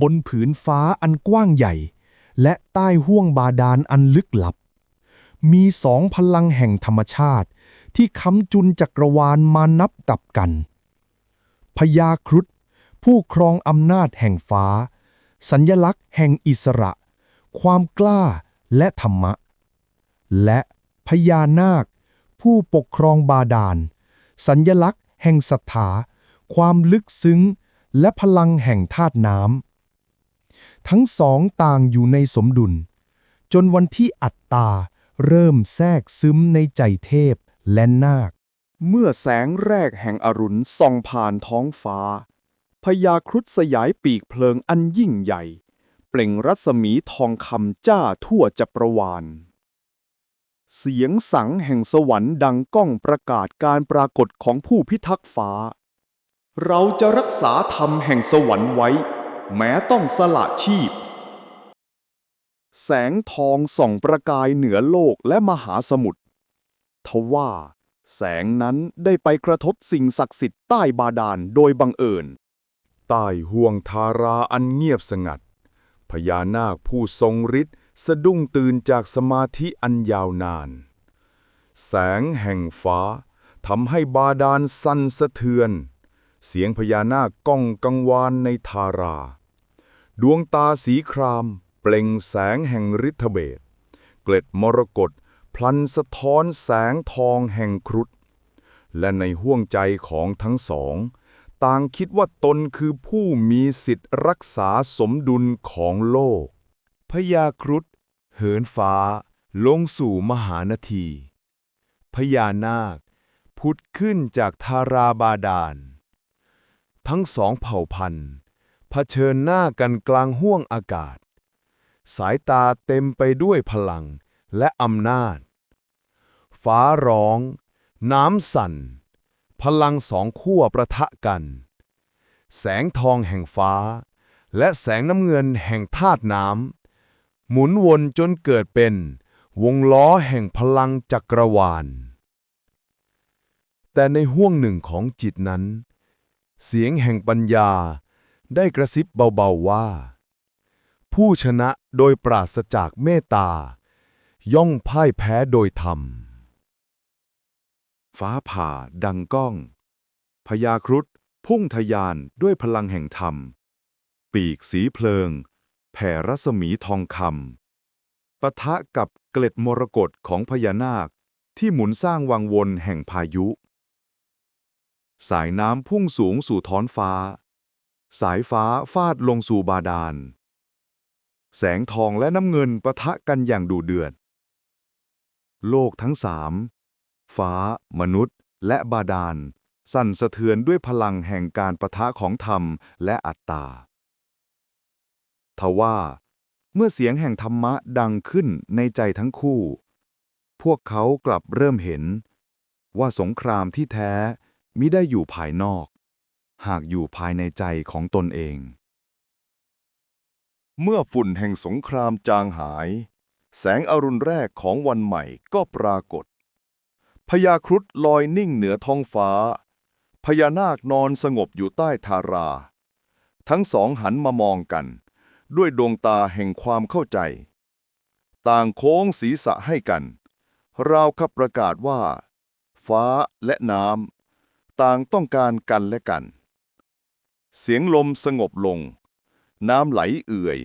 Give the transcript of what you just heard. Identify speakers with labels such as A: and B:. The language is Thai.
A: บนผืนฟ้าอันกว้างใหญ่ และใต้ห้วงบาดาลอันลึกลับ มีสองพลังแห่งธรรมชาติ ที่ค้ำจุนจักรวาลมานับกับกันพญาครุฑผู้ครองอำนาจแห่งฟ้า สัญญลักษณ์แห่งอิสระ ความกล้าและธรรมะ และพญานาค ผู้ปกครองบาดาล สัญญลักษณ์แห่งศรัทธา ความลึกซึ้ง และพลังแห่งธาตุน้ำ ทั้งสองต่างอยู่ในสมดุล จนวันที่อัตตา เริ่มแทรกซึมในใจเทพและนาค
B: เมื่อแสงแรกแห่งอรุณส่องผ่านท้องฟ้าพญาครุฑสยายปีกเพลิงอันยิ่งใหญ่ เปล่งรัศมีทองคำจ้าทั่วจักรวาล เสียงสังแห่งสวรรค์ดังก้องประกาศการปรากฏของผู้พิทักษ์ฟ้า เราจะรักษาธรรมแห่งสวรรค์ไว้ แม้ต้องสละชีพ แสงทองส่องประกายเหนือโลกและมหาสมุทรทว่า แสงนั้นได้ไปกระทบสิ่งศักดิ์สิทธิ์ใต้บาดาลโดยบังเอิญ ใต้ห่วงทาราอันเงียบสงัด พญานาคผู้ทรงฤทธิ์สะดุ้งตื่นจากสมาธิอันยาวนาน แสงแห่งฟ้าทำให้บาดาลสั่นสะเทือน เสียงพญานาคก้องกังวานในทารา ดวงตาสีคราม เปล่งแสงแห่งฤทธเบศเกล็ดมรกตพลันสะท้อนแสงทองแห่งครุฑและในห้วงใจของทั้งสอง ต่างคิดว่าตนคือผู้มีสิทธิ์รักษาสมดุลของโลกพญาครุฑเหินฟ้า ลงสู่มหานาทีพญานาค พุดขึ้นจากทาราบาดาล ทั้งสองเผ่าพันธุ์ เผชิญหน้ากันกลางห้วงอากาศ สายตาเต็มไปด้วยพลังและอำนาจ ฟ้าร้อง น้ำสั่น พลังสองขั้วประทะกัน แสงทองแห่งฟ้า และแสงน้ำเงินแห่งธาตุน้ำหมุนวนจนเกิดเป็นวงล้อแห่งพลังจักรวาล แต่ในห้วงหนึ่งของจิตนั้น เสียงแห่งปัญญา ได้กระซิบเบาๆว่า ผู้ชนะโดยปราศจากเมตตา ย่อมพ่ายแพ้โดยธรรม ฟ้าผ่าดังก้องพญาครุฑพุ่งทะยานด้วยพลังแห่งธรรม ปีกสีเพลิง แผ่รัศมีทองคำปะทะกับเกล็ดมรกตของพญานาคที่หมุนสร้างวังวนแห่งพายุ สายน้ำพุ่งสูงสู่ท้อนฟ้า สายฟ้าฟาดลงสู่บาดาล แสงทองและน้ำเงินปะทะกันอย่างดุเดือด โลกทั้งสาม ฟ้า มนุษย์ และบาดาล สั่นสะเทือนด้วยพลังแห่งการปะทะของธรรมและอัตตาทว่า เมื่อเสียงแห่งธรรมะดังขึ้นในใจทั้งคู่ พวกเขากลับเริ่มเห็น ว่าสงครามที่แท้มิได้อยู่ภายนอก หากอยู่ภายในใจของตนเอง เมื่อฝุ่นแห่งสงครามจางหาย แสงอรุณแรกของวันใหม่ก็ปรากฏพญาครุฑลอยนิ่งเหนือท้องฟ้า พญานาคนอนสงบอยู่ใต้ทารา ทั้งสองหันมามองกัน ด้วยดวงตาแห่งความเข้าใจ ต่างโค้งศีรษะให้กัน ราวกับประกาศว่า ฟ้าและน้ำต่างต้องการกันและกัน เสียงลมสงบลง น้ำไหลเอื่อย